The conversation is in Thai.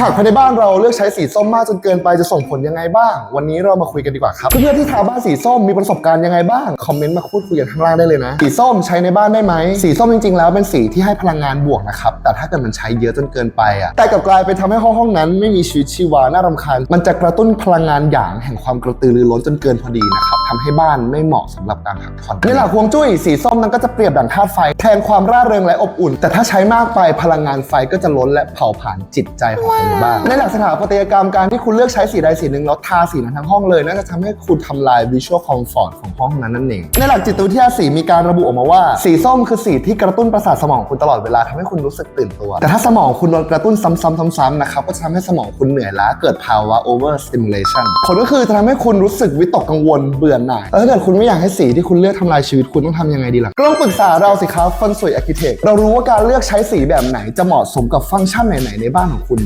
หากภายในบ้านเราเลือกใช้สีส้มมากจนเกินไปจะส่งผลยังไงบ้าง วันนี้เรามาคุยกันดีกว่าครับเพื่อนๆที่ทาบ้านสีส้มมีประสบการณ์ยังไงบ้างคอมเมนต์มาพูดคุยกันข้างล่างได้เลยนะสีส้มใช้ในบ้านได้ไหมสีส้มจริงๆ แล้วเป็นสีที่ให้พลังงานบวกนะครับแต่ถ้าเกิดมันใช้เยอะจนเกินไปอะแต่กลับกลายเป็นทำให้ห้องห้องนั้น ไม่มีชีวิตชีวาน่ารำคาญมันจะกระตุ้นพลังงานหยางแห่งความกระตือรือร้นจนเกินพอดีนะครับทำให้บ้านไม่เหมาะสำหรับการพักผ่อนในหลักฮวงจุ้ยสีส้มนั้นก็จะเปรียบดั่งธาตุไฟ แทนความร่าเริงและอบอุ่น แต่ถ้าใช้มากไปพลังงานไฟก็จะล้นและเผาผลาญจิตใจของคนในบ้านในหลักสถาปัตยกรรมการที่คุณเลือกใช้สีใดสีหนึ่งแล้วทาสีนั้นทั้งห้องเลยน่าจะทำให้คุณทำลายวิชวลคอมฟอร์ตของห้องนั้นนั่นเอง ในหลักจิตวิทยาสีมีการระบุออกมาว่า สีส้มคือสีที่กระตุ้นประสาทสมองคุณตลอดเวลาทำให้คุณรู้สึกตื่นตัว แต่ถ้าสมองคุณโดนกระตุ้นซ้ำๆๆๆนะครับก็จะทำให้สมองคุณเหนื่อยล้าเกิดภาวะ over stimulation ผลก็คือจะทำให้คุณรู้สึกวิตกกังวลเบื่อหน่ายแล้วถ้าเกิดคุณไม่อยากให้สีที่คุณเลือกทำลายชีวิตคุณต้องทำยังไงดีล่ะก็ต้องปรึกษาเราสิครับฟันสวยอาร์เคเต็เรารู้ว่าการเลือกใช้สีแบบไหนจะเหมาะสมกับฟังก์ชันไหนๆในบ้านของคุณ